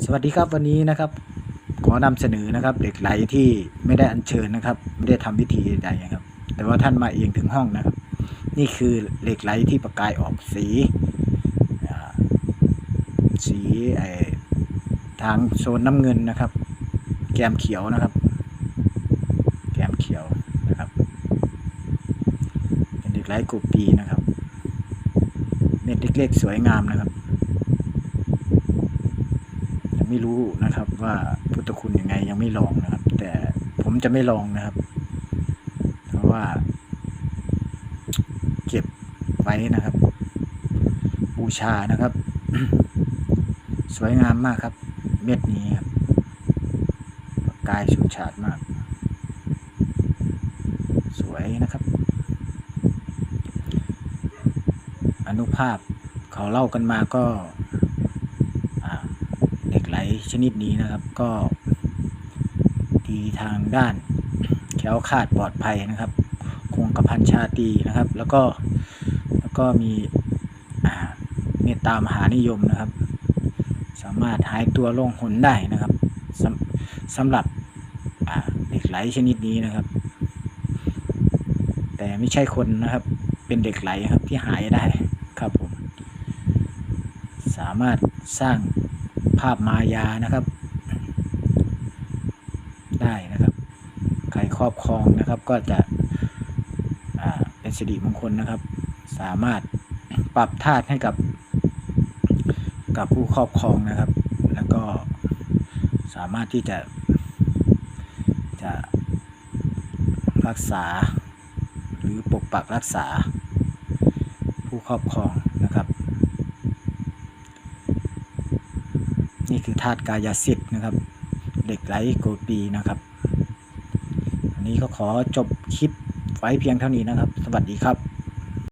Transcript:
สวัสดีครับวันนี้นะครับ ขอนำเสนอนะครับเหล็กไหลที่ไม่ได้อัญเชิญนะครับ ไม่ได้ทำพิธีใดๆนะครับ แต่ว่าท่านมาเองถึงห้องนะครับ นี่คือเหล็กไหลที่ประกายออกสีสีไอทางโซนน้ำเงินนะครับ แกมเขียวนะครับ แกมเขียวนะครับ เป็นเหล็กไหลกูปีนะครับ เม็ดเล็กๆสวยงามนะครับ ไม่รู้นะครับ ว่าพุทธคุณยังไงยังไม่ลองนะครับ แต่ผมจะไม่ลองนะครับ เพราะว่า เก็บไว้นะครับ บูชานะครับ สวยงามมากครับ เม็ดนี้ครับกายฉูดฉาดมาก สวยนะครับ อนุภาพเขาเล่ากันมาก็ เหล็กไหลชนิดนี้นะครับก็ ดีทางด้านแคล้วคาดปลอดภัยนะครับ คงกระพันชาตีนะครับ แล้วก็แล้วก็มีเมตตามหานิยมนะครับ สามารถหายตัวลงหนได้นะครับสำสำหรับเหล็กไหลชนิดนี้นะครับ แต่ไม่ใช่คนนะครับ เป็นเหล็กไหลครับที่หายได้ครับผม สามารถสร้าง ภาพมายานะครับ ได้นะครับ ใครครอบครองนะครับก็จะเป็นสิริมงคลนะครับ สามารถปรับธาตุให้กับ กับผู้ครอบครองนะครับ แล้วก็สามารถที่จะ จะรักษา หรือปกปักรักษาผู้ครอบครองนะครับ นี่คือธาตุกายสิทธิ์นะครับเด็กไร้โกปีนะครับอันนี้ก็ขอจบคลิปไว้เพียงเท่านี้นะครับ สวัสดีครับ